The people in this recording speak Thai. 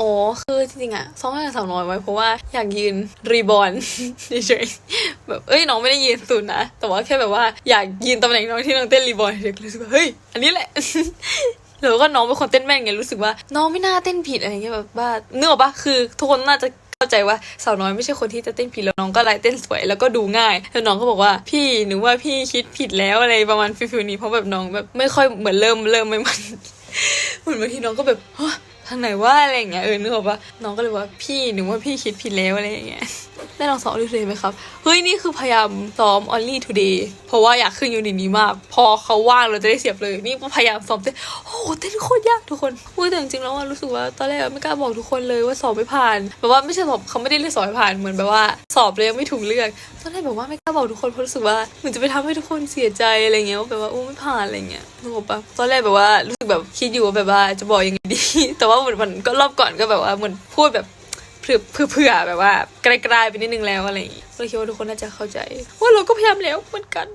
อ๋อ คือจริงๆอะซ้อมให้กับสาวน้อยไว้เพราะว่าอยากยืนรีบอลเฉยๆแบบเอ้ยน้องไม่ได้ยืนสุดนะ แต่ว่าแค่แบบว่าอยากยืนตำแหน่งน้องที่น้องเต้นรีบอลเฉยๆรู้สึกว่าเฮ้ยอันนี้แหละแล้วก็น้องเป็นคนเต้นแม่นไงรู้สึกว่า น้องไม่น่าเต้นผิดอะไรเงี้ยแบบว่าเนื้อปะคือ ทุกคนน่าจะเข้าใจว่าสาวน้อยไม่ใช่คนที่จะเต้นผิดแล้วน้องก็ไลน์เต้นสวยแล้วก็ดูง่ายแล้วน้องก็บอกว่าพี่หนูว่าพี่คิดผิดแล้วอะไรประมาณฟิลๆนี้เพราะแบบน้องแบบไม่ค่อยเหมือนเริ่มเริ่มไม่มันเหมือนบางทีน้องก็แบบ ทางไหนว่าอะไรอย่างเงี้ยเออนึกออกปะน้องก็เลยว่าพี่หนูว่าพี่คิดผิดแล้วอะไรอย่างเงี้ย ได้ลองซ้อมดูเลยไหมครับ เฮ้ย นี่คือพยายามซ้อม only today เพราะว่าอยากขึ้นยูนิตนี้มาก พอเขาว่างเราจะได้เสียบเลย นี่พยายามซ้อมเต้นโอ้โหเต้นโคตรยากทุกคนอุ้ยแต่จริงๆแล้วอะรู้สึกว่าตอนแรกไม่กล้าบอกทุกคนเลยว่าสอบไม่ผ่านแบบว่าไม่ใช่สอบเขาไม่ได้เรียกสอบไม่ผ่านเหมือนแบบว่า สอบเลยยังไม่ถูกเลือกตอนแรกแบบว่าไม่กล้าบอกทุกคนเพราะรู้สึกว่าเหมือนจะไปทำให้ทุกคนเสียใจอะไรเงี้ยว่าแบบว่าอู้ไม่ผ่านอะไรเงี้ยนึกออกปะตอนแรกแบบว่ารู้สึกแบบคิดอยู่ว่าแบบว่าจะบอกยังไงดี แต่ว่าเหมือนมันก็รอบก่อนก็แบบว่าเหมือนพูดแบบ เผื่อเผื่อแบบว่าไกลๆไปนิดนึงแล้วอะไรอย่างงี้ก็คิดว่าทุกคนน่าจะเข้าใจ ว่าเราก็พยายามแล้วเหมือนกัน